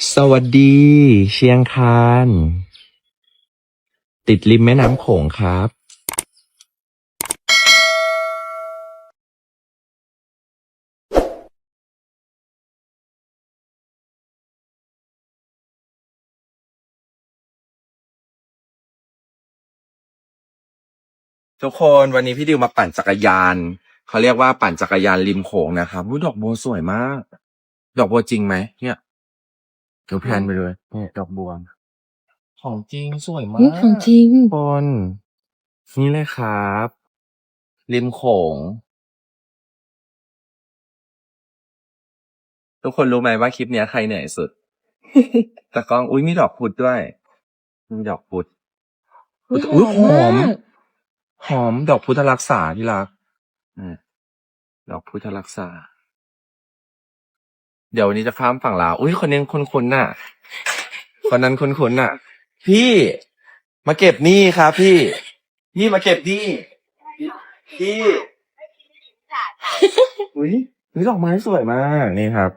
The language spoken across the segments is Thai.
สวัสดี เชียงคาน ติดริมแม่น้ำโขงครับ ทุกคนวันนี้พี่ดิวมาปั่นจักรยาน เขาเรียกว่าปั่นจักรยานริมโขงนะครับดอกบัวสวยมาก ดอกบัวจริงไหมเนี่ย ดี๋ยวแพลนไปเลยเนี่ยดอกบัวของจริงสวยมานี่กของจริงบนนี่เลยครับ ริมโขง ทุกคนรู้ไหมว่าคลิปเนี้ยใครเหนื่อยสุดตะกล้องอุ้ยมีดอกพุดด้วยมีดอกพุดอุ๊ยอุ๊ยหหออมมมากหอมดอกพุทธรักษาที่รักอืมดอกพุทธรักษา เดี๋ยววันนี้จะข้ามฝั่งลาว อุ้ยคนนี้คุ้นๆน่ะ คนนั้นคุ้นๆน่ะ พี่มาเก็บหนี้ครับ พี่ พี่มาเก็บหนี้พี่อุ้ยนี่ดอกไม้สวยมากนี่ครับ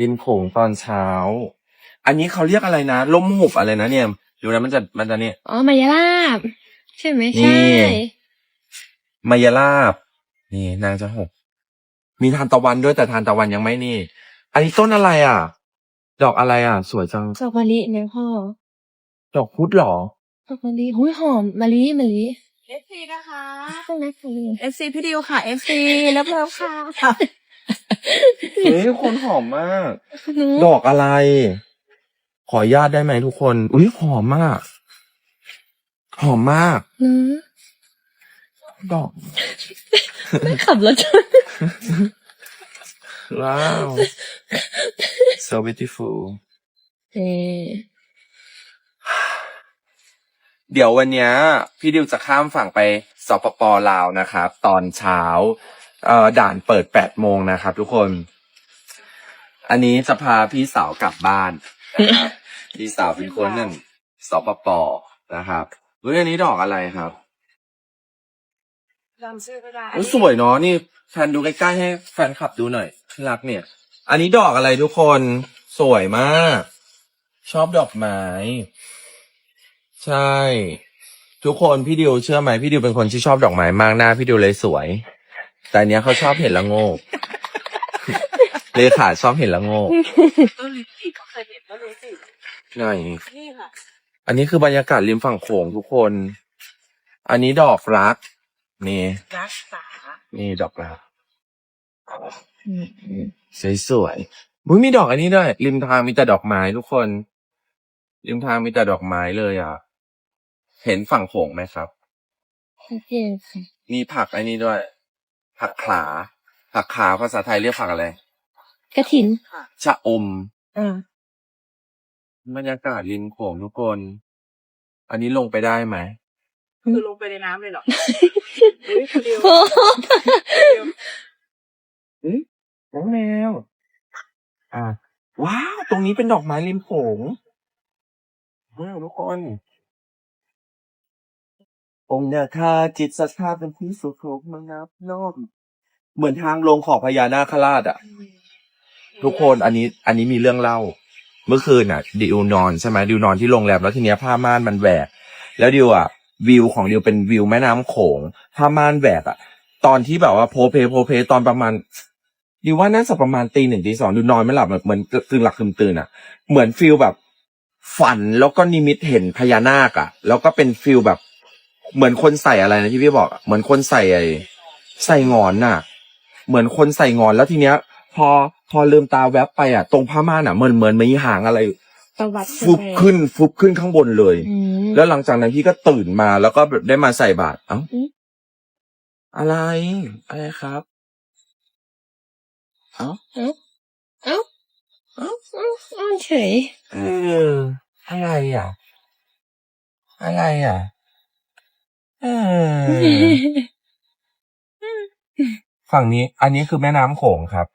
ริมโขงตอนเช้า อันนี้เขาเรียกอะไรนะล้มหุบอะไรนะเนี่ยดูนะมันจะมันจะเนี่ยอ๋อมายาลาบใช่ไหมนี่ใช่มายาลาบ นี่ นางจะหกมีทานตะวันด้วยแต่ทานตะวันยังไม่นี่ อันนี้ต้นอะไรอะ ดอกอะไรอะ สวยจัง ดอกมะลิเนี่ยพ่อดอกพุธเหรอ ดอกมะลิหุ้ยหอมมะลิมะลิ FC นะคะใช่ไหมคือ FC พี่ดิวค่ะ FC เลิฟเลิฟค่ะเฮ้ยคนหอมมากหนูดอกอะไร ขออนุญาตได้ไหมทุกคน อุ้ยหอมมาก หอมมากหนูดอก ไม่ขับรถชน ว้าว so beautiful เอ๊ะเดี๋ยววันเนี้ยพี่ดิวจะข้ามฝั่งไปสปปลาวนะครับ ตอนเช้าเอ่อด่านเปิดแปดโมงนะครับ ทุกคน อันนี้จะพาพี่สาวกลับบ้านนะครับพี่สาวเป็นคนหนึ่งสปปนะครับเฮ้ยอันนี้ดอกอะไรครับจำชื่อไม่ได้อุ๊ยสวยเนาะนี่แฟนดูใกล้ๆให้แฟนคลับดูหน่อย ที่รักเนี่ย อันนี้ดอกอะไรทุกคนสวยมาก ชอบดอกไม้ ใช่ ทุกคนพี่ดิวเชื่อไหมพี่ดิวเป็นคนที่ชอบดอกไม้มากหน้าพี่ดิวเลยสวย แต่อันเนี้ยเขาชอบเห็นละโงก เลขาชอบเห็นละโงกต้นลิปติกก็เคยเห็นก็รู้สิไหนนี่ค่ะอันนี้คือบรรยากาศริมฝั่งโขงทุกคน อันนี้ดอกรัก นี่ รักษา นี่ดอกรักอืมอืม สวยๆมึงมีดอกอันนี้ด้วย ริมทางมีแต่ดอกไม้ทุกคน ริมทางมีแต่ดอกไม้เลยอะ เห็นฝั่งโขงไหมครับเคค่ะมีผักอันนี้ด้วย ผักขา ผักขาภาษาไทยเรียกผักอะไร กระถินชะอม อ่าบรรยากาศริมโขงทุกคน อันนี้ลงไปได้ไหม คือลงไปในน้ำเลยเหรออุ้ยคุณดิวโอ้เฮ้ย น้องแมว อะว้าว ตรงนี้เป็นดอกไม้ริมโขงว้าวทุกคน องค์นาคาจิตศรัทธาเป็นที่สุดของมังนับโลกเหมือนทางลงของพญานาคราชอะ ทุกคนอันนี้อันนี้มีเรื่องเล่า เมื่อคืนอะ ดิวนอนใช่ไหมดิวนอนที่โรงแรมแล้วทีเนี้ยผ้าม่านมันแหวก แล้วดิวอะ วิวของดิวเป็นวิวแม่น้ำโขงผ้าม่านแหวกอะ ตอนที่แบบว่าโพเพโพเพตอนประมาณ ดิวว่าน่าจะประมาณตีหนึ่งตีสองดิวนอนไม่หลับแบบเหมือนตื่นหลับตื่นตื่นอะ เหมือนฟิลแบบ ฝันแล้วก็นิมิตเห็นพญานาคอะ แล้วก็เป็นฟิลแบบ เหมือนคนใส่อะไรนะที่พี่บอกอะเหมือนคนใส่ไอ้ใส่งอนน่ะ เหมือนคนใส่งอนแล้วทีเนี้ย พอพอลืมตาแวบไปอะ ตรงผ้าม่านอะเหมือนเหมือนมีหางอะไรประวัติฟุบขึ้นฟุบขึ้นข้างบนเลยอืมแล้วหลังจากนั้นพี่ก็ตื่นมาแล้วก็แบบได้มาใส่บาตรเอ้าอืมอะไร อะไรครับ เอ้าเอ้าเอ้าเอ้าเอ้าเอ้าเฉยเอออะไรอะ อะไรอะเออฝั่งนี้ อันนี้คือแม่น้ำโขงครับ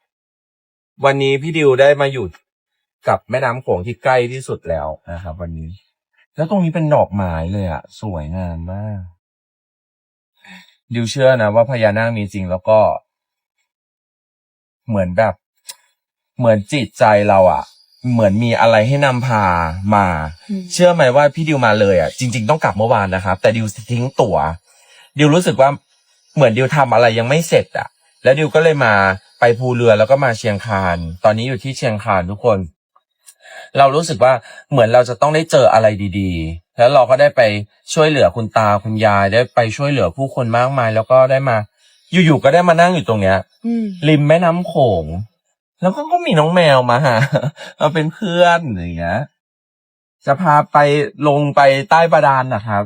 วันนี้พี่ดิวได้มาอยู่กับแม่น้ำโขงที่ใกล้ที่สุดแล้วนะครับ วันนี้ แล้วตรงนี้เป็นดอกไม้เลยอะ สวยงามมาก ดิวเชื่อนะว่าพญานาคมีจริงแล้วก็ เหมือนแบบ เหมือนจิตใจเราอะเหมือนมีอะไรให้นำพามาอืมเชื่อไหมว่าพี่ดิวมาเลยอะจริง ๆ ต้องกลับเมื่อวานนะครับ แต่ดิวทิ้งตัว๋วดิวรู้สึกว่าเหมือนดิวทำอะไรยังไม่เสร็จอะแล้วดิวก็เลยมาไปภูเรือแล้วก็มาเชียงคาน ตอนนี้อยู่ที่เชียงคานทุกคน เรารู้สึกว่าเหมือนเราจะต้องได้เจออะไรดีๆ แล้วเราก็ได้ไปช่วยเหลือคุณตาคุณยายได้ไปช่วยเหลือผู้คนมากมาย แล้วก็ได้มา อยู่ๆก็ได้มานั่งอยู่ตรงเนี้ย อืม ริมแม่น้ำโขง แล้วก็ก็มีน้องแมวมาหา มาเป็นเพื่อนอย่างเงี้ย จะพาไปลงไปใต้บาดาลนะครับ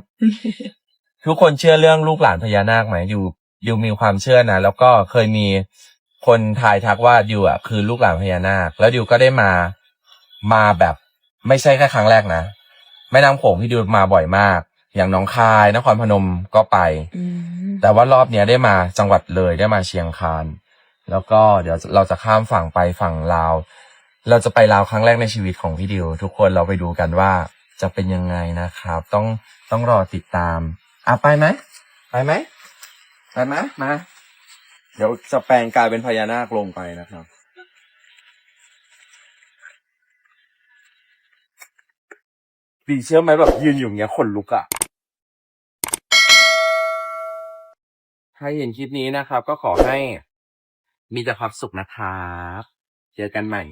ทุกคนเชื่อเรื่องลูกหลานพญานาคไหมดิวดิวมีความเชื่อนะแล้วก็เคยมีคนทายทักว่าดิวอะคือลูกหลานพญานาค แล้วดิวก็ได้มามาแบบ ไม่ใช่แค่ครั้งแรกนะแม่น้ำโขงที่ดิวมาบ่อยมาก อย่างหนองคายนครพนมก็ไปอืมแต่ว่ารอบเนี้ยได้มาจังหวัดเลยได้มาเชียงคาน แล้วก็เดี๋ยวเราจะข้ามฝั่งไปฝั่งลาว เราจะไปลาวครั้งแรกในชีวิตของพี่ดิว ทุกคนเราไปดูกันว่าจะเป็นยังไงนะครับ ต้องต้องรอติดตามอะไปไหมไปไหมไปไหมมาเดี๋ยวจะแปลงกายเป็นพญานาคลงไปนะครับปีเชื่อไหมแบบยืนอยู่อย่างเงี้ยขนลุกอะ ถ้าเห็นคลิปนี้นะครับ ก็ขอให้มีแต่ความสุขนะครับ เจอกันใหม่